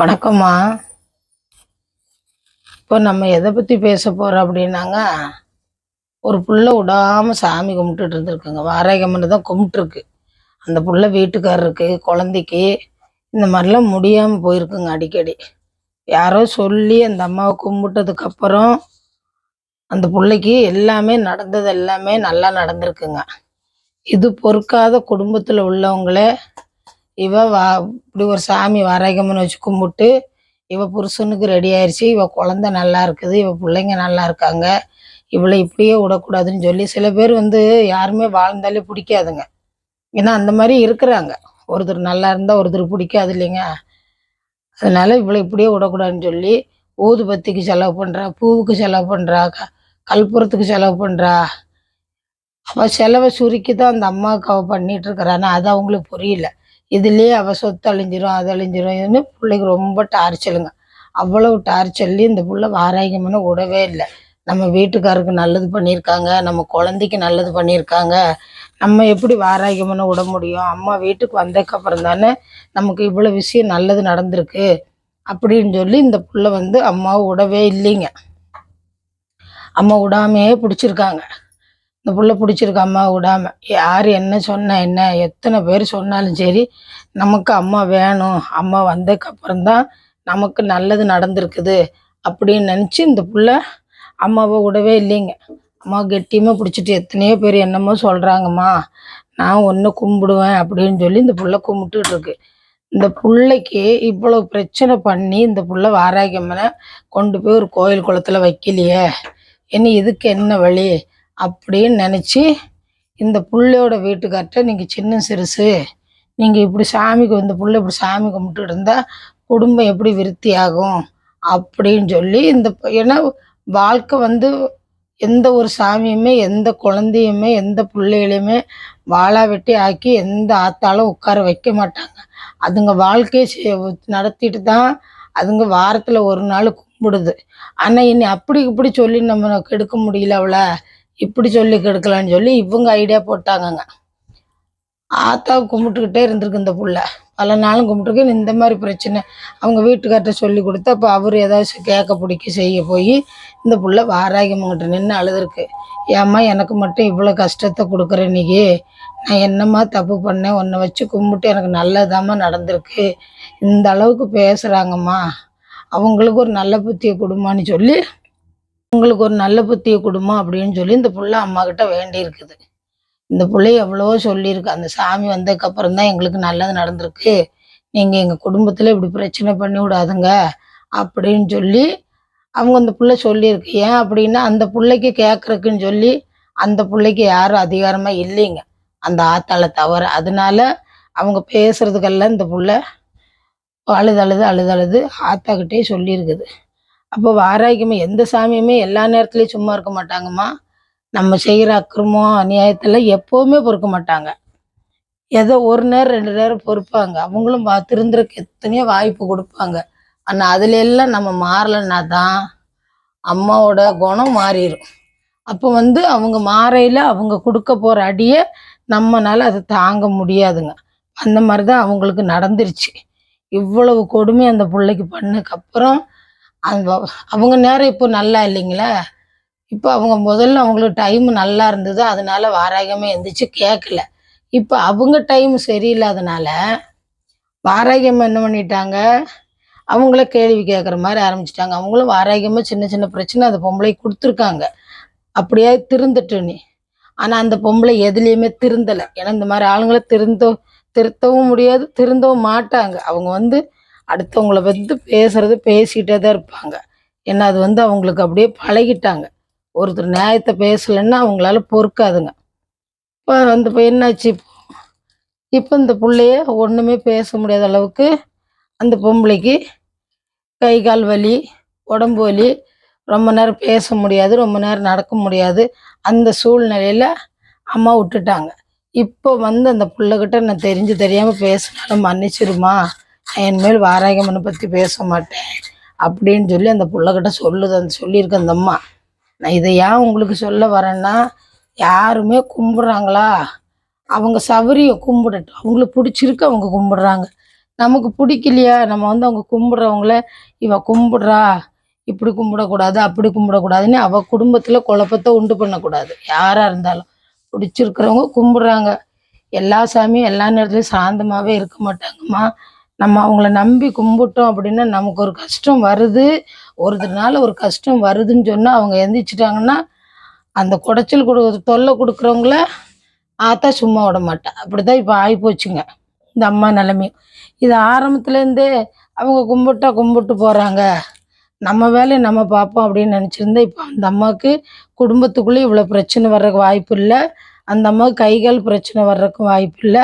வணக்கம்மா. இப்போ நம்ம எதை பற்றி பேச போகிறோம் அப்படின்னாங்க ஒரு புள்ள விடாமல் சாமி கும்பிட்டுட்டு இருந்திருக்குங்க. வாராகம்மன் தான் கும்பிட்டுருக்கு. அந்த புள்ள வீட்டுக்காரருக்கு குழந்தைக்கு இந்த மாதிரிலாம் முடியாமல் போயிருக்குங்க அடிக்கடி. யாரோ சொல்லி அந்த அம்மாவை கும்பிட்டதுக்கப்புறம் அந்த பிள்ளைக்கு எல்லாமே நடந்தது எல்லாமே நல்லா நடந்திருக்குங்க. இது பொறுக்காத குடும்பத்தில் உள்ளவங்களே இவ வா இப்படி ஒரு சாமி வரைகம்னு வச்சு கும்பிட்டு இவ புருஷனுக்கு ரெடி ஆயிடுச்சு இவ குழந்தை நல்லா இருக்குது. இவ பிள்ளைங்க நல்லா இருக்காங்க. இவளை இப்படியே விடக்கூடாதுன்னு சொல்லி சில பேர் வந்து யாருமே வாழ்ந்தாலே பிடிக்காதுங்க. ஏன்னா அந்த மாதிரி இருக்கிறாங்க. ஒருத்தர் நல்லா இருந்தால் ஒருத்தர் பிடிக்காது இல்லைங்க. அதனால இவளை இப்படியே விடக்கூடாதுன்னு சொல்லி ஊதுபத்திக்கு செலவு பண்ணுறா பூவுக்கு செலவு பண்ணுறா க கற்பூரத்துக்கு செலவு பண்ணுறா அவள் செலவை சுருக்கி தான் அந்த அம்மாவுக்கு அவள் பண்ணிட்டு இருக்கிறான்னா அது அவங்களுக்கு புரியல. இதுலேயே அவ சொத்து அழிஞ்சிரும் அது அழிஞ்சிரும்னு பிள்ளைக்கு ரொம்ப டார்ச்சலுங்க அவ்வளவு டார்ச்சர்லேயும் இந்த புள்ள வாராயகம்னு விடவே இல்லை. நம்ம வீட்டுக்காருக்கு நல்லது பண்ணியிருக்காங்க நம்ம குழந்தைக்கு நல்லது பண்ணியிருக்காங்க நம்ம எப்படி வாராயகம்னு விட முடியும்? அம்மா வீட்டுக்கு வந்ததுக்கப்புறம் தானே நமக்கு இவ்வளோ விஷயம் நல்லது நடந்திருக்கு அப்படின்னு சொல்லி இந்த புள்ள வந்து அம்மாவை விடவே இல்லைங்க. அம்மா விடாமையே பிடிச்சிருக்காங்க. இந்த புள்ள பிடிச்சிருக்கு அம்மா விடாம. யார் என்ன சொன்ன என்ன? எத்தனை பேர் சொன்னாலும் சரி நமக்கு அம்மா வேணும். அம்மா வந்ததுக்கப்புறம் தான் நமக்கு நல்லது நடந்திருக்குது அப்படின்னு நினச்சி இந்த புள்ள அம்மாவை விடவே இல்லைங்க. அம்மா கெட்டியமாக பிடிச்சிட்டு எத்தனையோ பேர் என்னமோ சொல்கிறாங்கம்மா நான் ஒன்று கும்பிடுவேன் அப்படின்னு சொல்லி இந்த புள்ள கும்பிட்டுட்டு இருக்கு. இந்த பிள்ளைக்கு இவ்வளவு பிரச்சனை பண்ணி இந்த புள்ள வாராகியம்மனை கொண்டு போய் ஒரு கோயில் குளத்தில் வைக்கலையே. என்ன இதுக்கு என்ன வழி? அப்படின்னு நினச்சி இந்த பிள்ளையோட வீட்டுக்கார்ட்ட நீங்கள் சின்ன சிறுசு நீங்கள் இப்படி சாமிக்கு இந்த பிள்ளை இப்படி சாமி கும்பிட்டு இருந்தால் குடும்பம் எப்படி விருத்தி ஆகும் அப்படின்னு சொல்லி இந்த ஏன்னா வாழ்க்கை வந்து எந்த ஒரு சாமியுமே எந்த குழந்தையுமே எந்த பிள்ளைகளையுமே வாழா வெட்டி ஆக்கி எந்த ஆத்தாலும் உட்கார வைக்க மாட்டாங்க. அதுங்க வாழ்க்கையை நடத்திட்டு தான் அதுங்க வாரத்தில் ஒரு நாள் கும்பிடுது. ஆனால் இனி அப்படி இப்படி சொல்லி நம்ம கெடுக்க முடியல அவளை. இப்படி சொல்லி கெடுக்கலான்னு சொல்லி இவங்க ஐடியா போட்டாங்கங்க. ஆத்தாவை கும்பிட்டுக்கிட்டே இருந்திருக்கு இந்த புள்ள. பல நாளும் கும்பிட்டுருக்கு. இந்த மாதிரி பிரச்சனை அவங்க வீட்டுக்கார்ட்ட சொல்லி கொடுத்து அப்போ அவர் ஏதாச்சும் கேட்க பிடிக்க செய்ய போய் இந்த புள்ள வாராகிமங்கிட்ட நின்று அழுதுருக்கு. ஏம்மா எனக்கு மட்டும் இவ்வளோ கஷ்டத்தை கொடுக்குற இன்னைக்கு நான் என்னம்மா தப்பு பண்ணேன்? உன்னை வச்சு கும்பிட்டு எனக்கு நல்லதாம்மா நடந்திருக்கு. இந்த அளவுக்கு பேசுகிறாங்கம்மா அவங்களுக்கு ஒரு நல்ல புத்தியை கொடுமான்னு சொல்லி உங்களுக்கு ஒரு நல்ல புத்தியை கொடுமா அப்படின்னு சொல்லி இந்த புள்ள அம்மா கிட்ட வேண்டி இருக்குது இந்த பிள்ளை எவ்வளவோ சொல்லியிருக்கு. அந்த சாமி வந்ததுக்கப்புறம் தான் எங்களுக்கு நல்லது நடந்திருக்கு. நீங்கள் எங்கள் குடும்பத்தில் இப்படி பிரச்சனை பண்ணி விடாதுங்க அப்படின்னு சொல்லி அவங்க அந்த புள்ள சொல்லியிருக்கு. ஏன் அப்படின்னா அந்த பிள்ளைக்கு கேட்குறக்குன்னு சொல்லி அந்த பிள்ளைக்கு யாரும் அதிகாரமாக இல்லைங்க. அந்த ஆத்தாளை தவிர அதனால அவங்க பேசுறதுக்கெல்லாம் இந்த புள்ள அழுது அழுது அழுது அழுது ஆத்தாக்கிட்டே சொல்லியிருக்குது. அப்போ வாராய்க்குமே எந்த சாமியுமே எல்லா நேரத்துலையும் சும்மா இருக்க மாட்டாங்கம்மா. நம்ம செய்கிற அக்கிரமம் அநியாயத்தில் எப்போவுமே பொறுக்க மாட்டாங்க. ஏதோ ஒரு நேரம் ரெண்டு நேரம் பொறுப்பாங்க. அவங்களும் திருந்துறக்கு எத்தனையோ வாய்ப்பு கொடுப்பாங்க. ஆனால் அதுல எல்லாம் நம்ம மாறலைன்னா தான் அம்மாவோட குணம் மாறிடும் அப்போ வந்து அவங்க மாறையில் அவங்க கொடுக்க போகிற அடியை நம்மனால அதை தாங்க முடியாதுங்க. அந்த மாதிரி தான் அவங்களுக்கு நடந்துருச்சு. இவ்வளவு கொடுமை அந்த பிள்ளைக்கு பண்ணதுக்கப்புறம் அந்த அவங்க நேரம் இப்போ நல்லா இல்லைங்களா? இப்போ அவங்க முதல்ல அவங்களுக்கு டைம் நல்லா இருந்தது அதனால வாராகமே எழுந்திரிச்சு கேட்கல இப்போ அவங்க டைம் சரியில்லாதனால வாராகியம் என்ன பண்ணிட்டாங்க? அவங்கள கேள்வி கேட்குற மாதிரி ஆரம்பிச்சிட்டாங்க. அவங்களும் வாராகியமாக சின்ன சின்ன பிரச்சனை அந்த பொம்பளைக்கு கொடுத்துருக்காங்க. அப்படியே திருந்தட்டு நீ. ஆனால் அந்த பொம்பளை எதுலேயுமே திருந்தலை. ஏன்னா இந்த மாதிரி ஆளுங்களை திருந்த திருத்தவும் முடியாது திருந்தவும் மாட்டாங்க. அவங்க வந்து அடுத்தவங்கள வந்து பேசுறது பேசிகிட்டே தான் இருப்பாங்க. ஏன்னா அது வந்து அவங்களுக்கு அப்படியே பழகிட்டாங்க. ஒருத்தர் நியாயத்தை பேசலைன்னா அவங்களால பொறுக்காதுங்க. இப்போ அந்த இப்போ என்னாச்சு? இப்போ இப்போ இந்த பிள்ளைய ஒன்றுமே பேச முடியாத அளவுக்கு அந்த பொம்பளைக்கு கை கால் வலி உடம்பு வலி ரொம்ப நேரம் பேச முடியாது ரொம்ப நேரம் நடக்க முடியாது. அந்த சூழ்நிலையில் அம்மா விட்டுட்டாங்க. இப்போ வந்து அந்த பிள்ளைகிட்ட நான் தெரிஞ்சு தெரியாமல் பேசினாலும் மன்னிச்சிருமா? நான் இனிமேல் வாராகமனை பற்றி பேச மாட்டேன் அப்படின்னு சொல்லி அந்த பிள்ளைகிட்ட சொல்லுது. அந்த சொல்லியிருக்கு அந்த அம்மா. நான் இதை ஏன் உங்களுக்கு சொல்ல வரேன்னா யாருமே கும்பிட்றாங்களா? அவங்க சவரியை கும்பிடட்டும். அவங்களுக்கு பிடிச்சிருக்கு அவங்க கும்பிடுறாங்க. நமக்கு பிடிக்கலையா? நம்ம வந்து அவங்க கும்பிட்றவங்கள இவ கும்பிட்றா இப்படி கும்பிடக்கூடாது அப்படி கும்பிடக்கூடாதுன்னு அவள் குடும்பத்தில் குழப்பத்தை உண்டு பண்ணக்கூடாது. யாராக இருந்தாலும் பிடிச்சிருக்கிறவங்க கும்பிட்றாங்க. எல்லா சாமியும் எல்லா நேரத்துலையும் சாந்தமாகவே இருக்க மாட்டாங்கம்மா. நம்ம அவங்கள நம்பி கும்பிட்டோம் அப்படின்னா நமக்கு ஒரு கஷ்டம் வருது. ஒருத்தர்னால ஒரு கஷ்டம் வருதுன்னு சொன்னால் அவங்க எந்திரிச்சிட்டாங்கன்னா அந்த குடைச்சல் கொடு தொல்லை கொடுக்குறவங்கள ஆத்தா சும்மா விட மாட்டா. அப்படிதான் இப்போ ஆகிப்போச்சுங்க இந்த அம்மா நிலைமையும். இது ஆரம்பத்துலேருந்தே அவங்க கும்பிட்டா கும்பிட்டு போகிறாங்க நம்ம வேலையை நம்ம பார்ப்போம் அப்படின்னு நினச்சிருந்தா இப்போ அந்த அம்மாவுக்கு குடும்பத்துக்குள்ளே இவ்வளோ பிரச்சனை வர்றதுக்கு வாய்ப்பு இல்லை. அந்த அம்மாவுக்கு கை கால் பிரச்சனை வர்றதுக்கும் வாய்ப்பு இல்லை.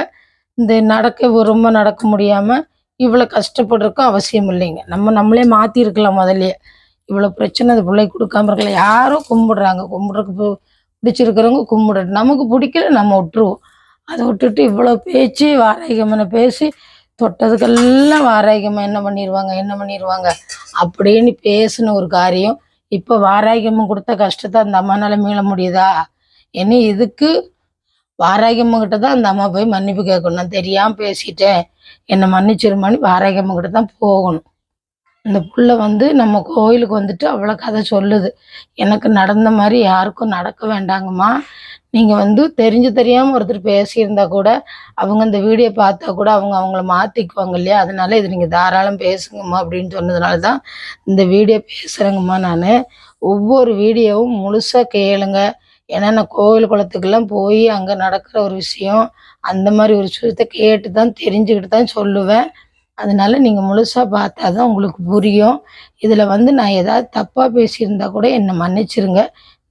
இந்த நடக்க ரொம்ப நடக்க முடியாமல் இவ்வளோ கஷ்டப்படுறக்கும் அவசியம் இல்லைங்க. நம்ம நம்மளே மாற்றிருக்கலாம் முதல்லையே இவ்வளோ பிரச்சனை அந்த பிள்ளைக்கு கொடுக்காம இருக்கலாம். யாரும் கும்பிடுறாங்க. கும்பிட்றதுக்கு பிடிச்சிருக்கிறவங்க கும்பிடட்டும். நமக்கு பிடிக்கல நம்ம விட்டுருவோம். அதை விட்டுட்டு இவ்வளோ பேச்சு வாராகியம்மனை பேசி தொட்டதுக்கெல்லாம் வாராகியம்மன் என்ன பண்ணிடுவாங்க என்ன பண்ணிடுவாங்க அப்படின்னு பேசின ஒரு காரியம். இப்போ வாராயகமும் கொடுத்த கஷ்டத்தை அந்த அம்மானால மீள முடியுதா? என்ன இதுக்கு வாராகியம்மன் கிட்ட தான் அந்த அம்மா போய் மன்னிப்பு கேட்கணும். நான் தெரியாமல் பேசிட்டேன். என்னை மன்னிச்சிருமான்னு வாராகியம்மன் கிட்ட தான் போகணும். இந்த புள்ள வந்து நம்ம கோயிலுக்கு வந்துட்டு அவ்வளோ கதை சொல்லுது. எனக்கு நடந்த மாதிரி யாருக்கும் நடக்க வேண்டாங்கம்மா. நீங்கள் வந்து தெரிஞ்சு தெரியாமல் ஒருத்தர் பேசியிருந்தா கூட அவங்க இந்த வீடியோ பார்த்தா கூட அவங்க அவங்கள மாற்றிக்குவாங்க இல்லையா? அதனால இது நீங்கள் தாராளம் பேசுங்கம்மா அப்படின்னு சொன்னதுனால தான் இந்த வீடியோ பேசுகிறேங்கம்மா நான். ஒவ்வொரு வீடியோவும் முழுசாக கேளுங்க. ஏன்னா நான் கோவில் குளத்துக்கெல்லாம் போய் அங்கே நடக்கிற ஒரு விஷயம் அந்த மாதிரி ஒரு விஷயத்த கேட்டு தான் தெரிஞ்சுக்கிட்டு தான் சொல்லுவேன். அதனால நீங்கள் முழுசாக பார்த்தா தான் உங்களுக்கு புரியும். இதில் வந்து நான் ஏதாவது தப்பாக பேசியிருந்தா கூட என்னை மன்னிச்சிருங்க.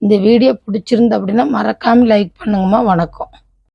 இந்த வீடியோ பிடிச்சிருந்து அப்படின்னா மறக்காமல் லைக் பண்ணுங்கம்மா. வணக்கம்.